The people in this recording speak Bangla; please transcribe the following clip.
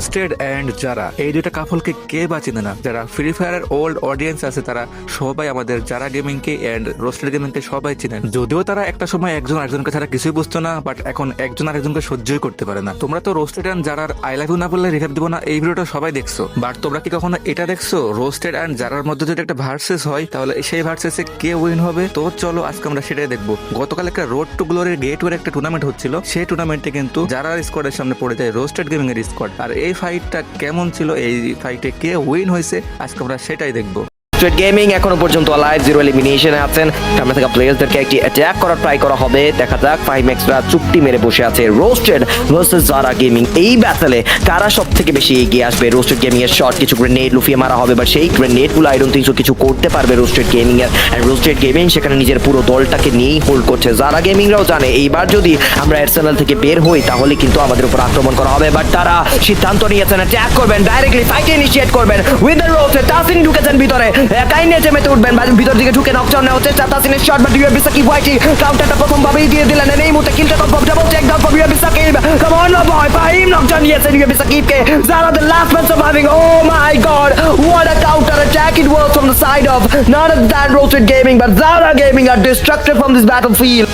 রোস্টেড অ্যান্ড যারা, এই দুইটা কাপলকে কে বা চেনে না? যারা ফ্রি ফায়ারের ওল্ড অডিয়েন্স আছে, তারা সবাই আমাদের যারা গেমিং কে এন্ড রোস্টেড গেমিং কে সবাই চিনেন যদিও তারা একটা সময় একজন আরেকজনকে ছাড়া কিছুই বুঝতো না বাট এখন একজন আরেকজনকে সহ্যই করতে পারে না। তোমরা তো রোস্টেড অ্যান্ড যারার আই লাভ ইউ না বললে রিভাইভ দিব না, এই ভিডিওটা সবাই দেখছ। বাট তোমরা কি কখনো এটা দেখছ? রোস্টেড অ্যান্ড যারার মধ্যে যদি একটা ভার্সেস হয়, তাহলে সেই ভার্সেসে কে উইন হবে? তো চলো আজকে আমরা সেটাই দেখব। গতকাল একটা রোড টু গ্লোরির গেট একটা টুর্নামেন্ট হচ্ছিল। সেই টুর্নামেন্টে কিন্তু যারা স্কোয়াডের সামনে পড়ে যায় রোস্টেড গেমিং এর স্কোয়াড আর এই ফাইটটা কেমন ছিল? এই ফাইটে কে উইন হয়েছে? আজকে আমরা সেটাই দেখব। স্ট্রেট গেমিং এখনও পর্যন্ত লাইভ জিরো এলিমিনেশনে আছেন। সামনে থাকা প্লেয়ারদেরকে একটি অ্যাটাক করার ট্রাই করা হবে। দেখা যাক ফাইভ এক্সট্রা চুপটি মেরে বসে আছে রোস্টেড ভার্সেস জারা গেমিং এই ব্যাটেলে কারা সব থেকে বেশি এগিয়ে আসবে? রোস্টেড গেমিং এর শট কিছু গ্রেনেড লুফিয়ে মারা হবে বাট সেই গ্রেনেডগুলো আই ডোন্ট থিঙ্ক কিছু করতে পারবে রোস্টেড গেমিং এর এন্ড রোস্টেড গেমিং সেখানে নিজের পুরো দলটাকে নিয়েই হোল্ড করছে। যারা গেমিংরাও জানে, এইবার যদি আমরা আর্সেনাল থেকে বের হই, তাহলে কিন্তু আমাদের উপর আক্রমণ করা হবে। বাট তারা সিদ্ধান্ত নিয়েছেন অ্যাটাক করবেন ডাইরেক্টলি ফাইটে ইনিশিয়েট করবেন। উইথ দ্য রোস্টেড তাসিন ঢুকেছেন ভিতরে। একাই নেচে মেতে উঠবেন বা ভিতর দিকে ঢুকে নকচার নেওয়া হচ্ছে তাসিনের শট বাট ইউএফ সাকিব হোয়াইটি কাউন্টারটা প্রথম ভাবেই দিয়ে দিলেন and এই মুহূর্তে কিলটা confirm double check down for UF Sakib come on my boy Fahim নকচার নিয়েছেন ইউএফ সাকিবকে যারা the last man surviving oh my god what a counter attack it was from the side of not of that roasted gaming but Zara gaming are destructive from this battlefield